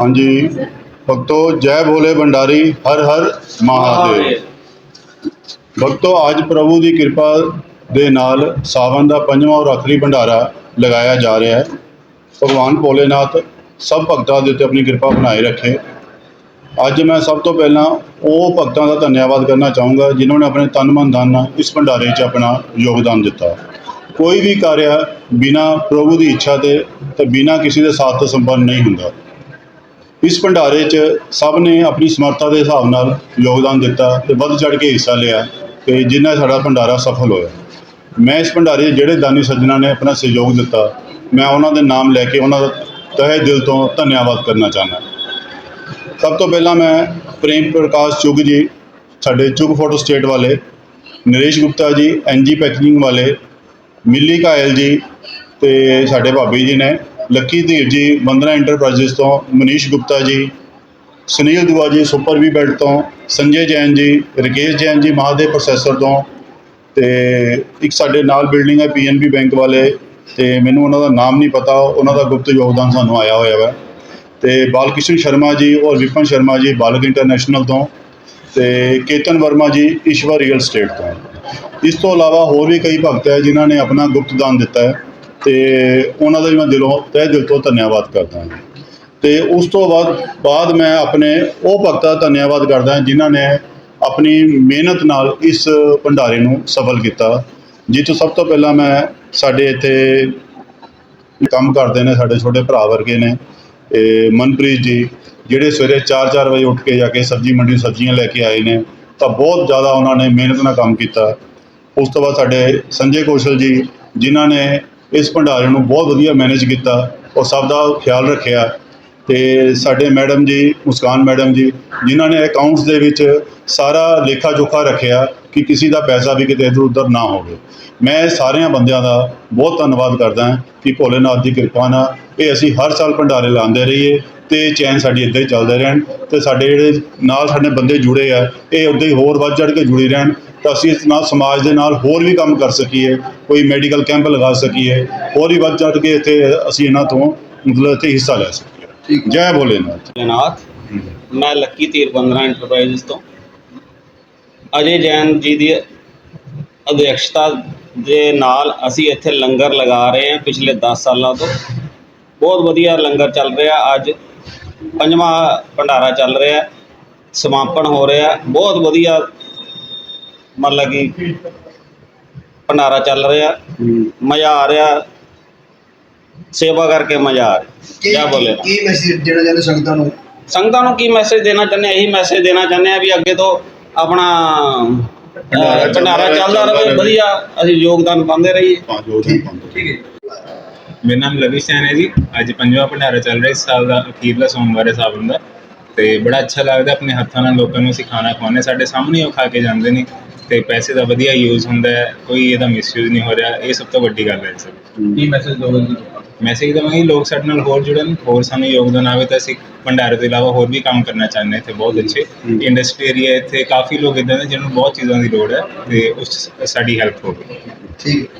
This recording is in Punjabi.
ਹਾਂਜੀ। ਭਗਤੋ ਜੈ ਭੋਲੇ ਭੰਡਾਰੀ ਹਰ ਹਰ ਮਹਾਦੇਵ। ਭਗਤੋ ਅੱਜ ਪ੍ਰਭੂ ਦੀ ਕਿਰਪਾ ਦੇ ਨਾਲ ਸਾਵਨ ਦਾ ਪੰਜਵਾਂ ਔਰ ਆਖਰੀ ਭੰਡਾਰਾ ਲਗਾਇਆ ਜਾ ਰਿਹਾ ਹੈ। ਭਗਵਾਨ ਭੋਲੇਨਾਥ ਸਭ ਭਗਤਾਂ ਦੇ ਉੱਤੇ ਆਪਣੀ ਕਿਰਪਾ ਬਣਾਏ ਰੱਖੇ। ਅੱਜ ਮੈਂ ਸਭ ਤੋਂ ਪਹਿਲਾਂ ਉਹ ਭਗਤਾਂ ਦਾ ਧੰਨਵਾਦ ਕਰਨਾ ਚਾਹੂੰਗਾ ਜਿਨ੍ਹਾਂ ਨੇ ਆਪਣੇ ਤਨ ਮਨ ਧਨ ਨਾਲ ਇਸ ਭੰਡਾਰੇ 'ਚ ਆਪਣਾ ਯੋਗਦਾਨ ਦਿੱਤਾ। ਕੋਈ ਵੀ ਕਾਰਿਆ ਬਿਨਾ ਪ੍ਰਭੂ ਦੀ ਇੱਛਾ ਤੇ ਤੇ ਬਿਨਾ ਕਿਸੇ ਦੇ ਸਾਥ ਤੋਂ ਸੰਪੰਨ ਨਹੀਂ ਹੁੰਦਾ। ਇਸ ਭੰਡਾਰੇ 'ਚ ਸਭ ਨੇ ਆਪਣੀ ਸਮਰੱਥਾ ਦੇ ਹਿਸਾਬ ਨਾਲ ਯੋਗਦਾਨ ਦਿੱਤਾ ਤੇ ਵੱਧ ਚੜ ਕੇ ਹਿੱਸਾ ਲਿਆ ਤੇ ਜਿੰਨਾ ਸਾਡਾ ਭੰਡਾਰਾ ਸਫਲ ਹੋਇਆ। ਮੈਂ ਇਸ ਭੰਡਾਰੇ ਜਿਹੜੇ ਦਾਨੀ ਸੱਜਣਾ ਨੇ ਆਪਣਾ ਸਹਿਯੋਗ ਦਿੱਤਾ, ਮੈਂ ਉਹਨਾਂ ਦੇ ਨਾਮ ਲੈ ਕੇ ਉਹਨਾਂ ਦਾ ਤਹਿ ਦਿਲ ਤੋਂ ਧੰਨਵਾਦ ਕਰਨਾ ਚਾਹੁੰਦਾ। ਸਭ ਤੋਂ ਪਹਿਲਾਂ ਮੈਂ ਪ੍ਰੇਮ ਪ੍ਰਕਾਸ਼ ਚੁੱਗ ਜੀ, ਸਾਡੇ ਚੁੱਗ ਫੋਟੋ ਸਟੇਟ ਵਾਲੇ, ਨਰੇਸ਼ ਗੁਪਤਾ ਜੀ ਐਨਜੀ ਪੈਕੇਜਿੰਗ ਵਾਲੇ ਮਿੱਲੀ ਕਾਇਲ ਜੀ ਤੇ ਸਾਡੇ ਭਾਬੀ ਜੀ ਨੇ, ਲੱਕੀ ਧੀਰ ਜੀ, ਬੰਦਨਾ ਇੰਟਰਪ੍ਰਾਈਜ਼ਸ ਤੋਂ, ਮਨੀਸ਼ ਗੁਪਤਾ ਜੀ, ਸੁਨੀਲ ਦੁਆ ਜੀ, ਸੁਪਰ ਵੀ ਬੈਲਟ ਤੋਂ, ਸੰਜੇ ਜੈਨ ਜੀ, ਰਕੇਸ਼ ਜੈਨ ਜੀ, ਮਹਾਦੇਵ ਪ੍ਰੋਸੈਸਰ ਤੋਂ ਤੇ ਇੱਕ ਸਾਡੇ ਨਾਲ ਬਿਲਡਿੰਗ ਹੈ ਪੀਐਨਬੀ ਬੈਂਕ ਵਾਲੇ ਤੇ ਮੈਨੂੰ ਉਹਨਾਂ ਦਾ ਨਾਮ ਨਹੀਂ ਪਤਾ, ਉਹਨਾਂ ਦਾ ਗੁਪਤ ਯੋਗਦਾਨ ਸਾਨੂੰ ਆਇਆ ਹੋਇਆ ਵਾ। ਤੇ ਬਾਲਕ੍ਰਿਸ਼ਨ ਸ਼ਰਮਾ ਜੀ ਔਰ ਵਿਪਨ ਸ਼ਰਮਾ ਜੀ, ਬਾਲਕ ਇੰਟਰਨੈਸ਼ਨਲ ਤੋਂ ਤੇ ਕੇਤਨ ਵਰਮਾ ਜੀ, ਈਸ਼ਵਰ ਰੀਅਲ ਸਟੇਟ ਤੋਂ। ਇਸ ਤੋਂ ਇਲਾਵਾ ਹੋਰ ਵੀ ਕਈ ਭਗਤ ਹੈ ਜਿਨ੍ਹਾਂ ਨੇ ਆਪਣਾ ਗੁਪਤ ਦਾਨ ਦਿੱਤਾ ਹੈ ਤੇ ਉਹਨਾਂ ਦਾ ਵੀ ਮੈਂ ਦਿਲੋਂ, ਤਹਿ ਦਿਲ ਤੋਂ ਧੰਨਵਾਦ ਕਰਦਾ ਹਾਂ। ਤੇ ਉਸ ਤੋਂ ਬਾਅਦ ਬਾਅਦ ਮੈਂ ਆਪਣੇ ਉਹ ਭਗਤਾਂ ਦਾ ਧੰਨਵਾਦ ਕਰਦਾ ਹਾਂ ਜਿਨ੍ਹਾਂ ਨੇ ਆਪਣੀ ਮਿਹਨਤ ਨਾਲ ਇਸ ਭੰਡਾਰੇ ਨੂੰ ਸਫਲ ਕੀਤਾ। ਜਿਸ ਤੋਂ ਸਭ ਤੋਂ ਪਹਿਲਾਂ ਮੈਂ ਸਾਡੇ ਇੱਥੇ ਕੰਮ ਕਰਦੇ ਨੇ, ਸਾਡੇ ਛੋਟੇ ਭਰਾ ਵਰਗੇ ਨੇ ਮਨਪ੍ਰੀਤ ਜੀ, ਜਿਹੜੇ ਸਵੇਰੇ 4-4 ਵਜੇ ਉੱਠ ਕੇ ਜਾ ਕੇ ਸਬਜ਼ੀ ਮੰਡੀ ਸਬਜ਼ੀਆਂ ਲੈ ਕੇ ਆਏ ਨੇ। ਤਾਂ ਬਹੁਤ ਜ਼ਿਆਦਾ ਉਹਨਾਂ ਨੇ ਮਿਹਨਤ ਨਾਲ ਕੰਮ ਕੀਤਾ। ਉਸ ਤੋਂ ਬਾਅਦ ਸਾਡੇ ਸੰਜੇ ਕੌਸ਼ਲ ਜੀ, ਜਿਨ੍ਹਾਂ ਨੇ ਇਸ ਭੰਡਾਰੇ ਨੂੰ ਬਹੁਤ ਵਧੀਆ ਮੈਨੇਜ ਕੀਤਾ ਔਰ ਸਭ ਦਾ ਖਿਆਲ ਰੱਖਿਆ ਤੇ ਸਾਡੇ ਮੈਡਮ ਜੀ, ਮੁਸਕਾਨ ਮੈਡਮ ਜੀ, ਜਿਨ੍ਹਾਂ ਨੇ ਅਕਾਊਂਟਸ ਦੇ ਵਿੱਚ ਸਾਰਾ ਲੇਖਾ ਜੋਖਾ ਰੱਖਿਆ ਕਿ ਕਿਸੇ ਦਾ ਪੈਸਾ ਵੀ ਕਿਤੇ ਇੱਧਰ ਉੱਧਰ ਨਾ ਹੋਵੇ। ਮੈਂ ਸਾਰਿਆਂ ਬੰਦਿਆਂ ਦਾ ਬਹੁਤ ਧੰਨਵਾਦ ਕਰਦਾ ਹਾਂ ਕਿ ਭੋਲੇਨਾਥ ਦੀ ਕਿਰਪਾ ਨਾਲ ਇਹ ਅਸੀਂ ਹਰ ਸਾਲ ਭੰਡਾਰੇ ਲਾਉਂਦੇ ਰਹੀਏ ਤੇ ਚੈਨ ਸਾਡੀ ਇੱਦਾਂ ਹੀ ਚੱਲਦੇ ਰਹਿਣ ਤੇ ਸਾਡੇ ਜਿਹੜੇ ਨਾਲ ਸਾਡੇ ਬੰਦੇ ਜੁੜੇ ਆ ਇਹ ਉੱਦਾਂ ਹੀ ਹੋਰ ਵੱਧ ਚੜ ਕੇ ਜੁੜੇ ਰਹਿਣ ਤਾਂ ਅਸੀਂ ਇਸ ਨਾਲ ਸਮਾਜ ਦੇ ਨਾਲ ਹੋਰ ਵੀ ਕੰਮ ਕਰ ਸਕੀਏ ਕੋਈ ਮੈਡੀਕਲ ਕੈਂਪ ਲਗਾ ਸਕੀਏ ਹੋਰ ਵੀ ਵੱਧ ਚੜ ਕੇ ਇੱਥੇ ਅਸੀਂ ਇਹਨਾਂ ਤੋਂ ਮਤਲਬ ਇੱਥੇ ਹਿੱਸਾ ਲੈ ਸਕੀਏ। ਜੈ ਭੋਲੇਨਾਥ। ਜਨਾਥ ਮੈਂ ਲੱਕੀ ਤੀਰ 15 ਇੰਟਰਪ੍ਰਾਈਜ਼ਸ ਤੋਂ। ਅਜੇ ਜੈਨ ਜੀ ਦੀ ਅਧਿਕਸ਼ਤਾ ਦੇ ਨਾਲ ਅਸੀਂ ਇੱਥੇ ਲੰਗਰ ਲਗਾ ਰਹੇ ਹਾਂ ਪਿਛਲੇ 10 ਸਾਲਾਂ ਤੋਂ। ਬਹੁਤ ਵਧੀਆ ਲੰਗਰ ਚੱਲ ਰਿਹਾ। ਅੱਜ ਪੰਜਵਾਂ ਭੰਡਾਰਾ ਚੱਲ ਰਿਹਾ ਸਮਾਪਨ ਹੋ ਰਿਹਾ ਬਹੁਤ ਵਧੀਆ ਮਤਲਬ ਕਿ ਭੰਡਾਰਾ ਚੱਲ ਰਿਹਾ ਮਜ਼ਾ ਆ ਰਿਹਾ। ਸੇਵਾ ਕਰਕੇ ਮਜ਼ਾ ਆ ਰਿਹਾ। ਕੀ ਕਿਆ ਬੋਲੇ? ਕੀ ਮੈਸੇਜ ਦੇਣਾ ਚਾਹੁੰਦੇ ਸੰਗਤਾਂ ਨੂੰ? ਸੰਗਤਾਂ ਨੂੰ ਕੀ ਮੈਸੇਜ ਦੇਣਾ ਚਾਹੁੰਦੇ ਆ ਇਹੀ ਮੈਸੇਜ ਦੇਣਾ ਚਾਹੁੰਦੇ ਆ ਵੀ ਅੱਗੇ ਤੋਂ ਆਪਣਾ ਭੰਡਾਰਾ ਅਹ, ਭੰਡਾਰਾ ਚੱਲਦਾ ਰਹੇ ਵਧੀਆ ਅਸੀਂ ਯੋਗਦਾਨ ਪਾਉਂਦੇ ਰਹੀਏ। ਵੀ ਹੈ। ਮੇਰਾ ਨਾਮ ਲਵੀ ਸੈਨ ਹੈ ਜੀ। ਅੱਜ ਪੰਜਵਾਂ ਭੰਡਾਰਾ ਚੱਲ ਰਿਹਾ ਇਸ ਸਾਲ ਦਾ ਅਖੀਰਲਾ ਸੋਮਵਾਰ ਹੈ ਸਾਵਨ ਦਾ। ਤੇ ਬੜਾ ਅੱਛਾ ਲੱਗਦਾ ਆਪਣੇ ਹੱਥਾਂ ਨਾਲ ਲੋਕਾਂ ਨੂੰ ਅਸੀਂ ਖਾਣਾ ਖਵਾਉਂਦੇ ਸਾਡੇ ਸਾਹਮਣੇ ਉਹ ਖਾ ਕੇ ਜਾਂਦੇ ਨੇ। ਤੇ ਪੈਸੇ ਦਾ ਵਧੀਆ ਯੂਜ਼ ਹੁੰਦਾ ਹੈ। ਕੋਈ ਇਹਦਾ ਮਿਸਯੂਜ਼ ਨਹੀਂ ਹੋ ਰਿਹਾ। ਇਹ ਸਭ ਤੋਂ ਵੱਡੀ ਗੱਲ ਹੈ ਸਰ ਕੀ ਮੈਸੇਜ ਦੋਗੇ ਜੀ? ਮੈਸੇਜ ਦਵਾਂਗੇ ਲੋਕ ਸਾਡੇ ਨਾਲ ਹੋਰ ਜੁੜਨ ਹੋਰ ਸਾਨੂੰ ਯੋਗਦਾਨ ਆਵੇ ਤਾਂ ਅਸੀਂ ਭੰਡਾਰੇ ਤੋਂ ਇਲਾਵਾ ਹੋਰ ਵੀ ਕੰਮ ਕਰਨਾ ਚਾਹੁੰਦੇ ਹਾਂ ਇੱਥੇ ਬਹੁਤ ਅੱਛੇ ਇੰਡਸਟਰੀ ਏਰੀਆ ਇੱਥੇ ਕਾਫੀ ਲੋਕ ਇਦਾਂ ਦੇ ਜਿਹਨਾਂ ਨੂੰ ਬਹੁਤ ਚੀਜ਼ਾਂ ਦੀ ਲੋੜ ਹੈ ਤੇ ਉਸ 'ਚ ਸਾਡੀ ਹੈਲਪ ਹੋਵੇ। ਠੀਕ।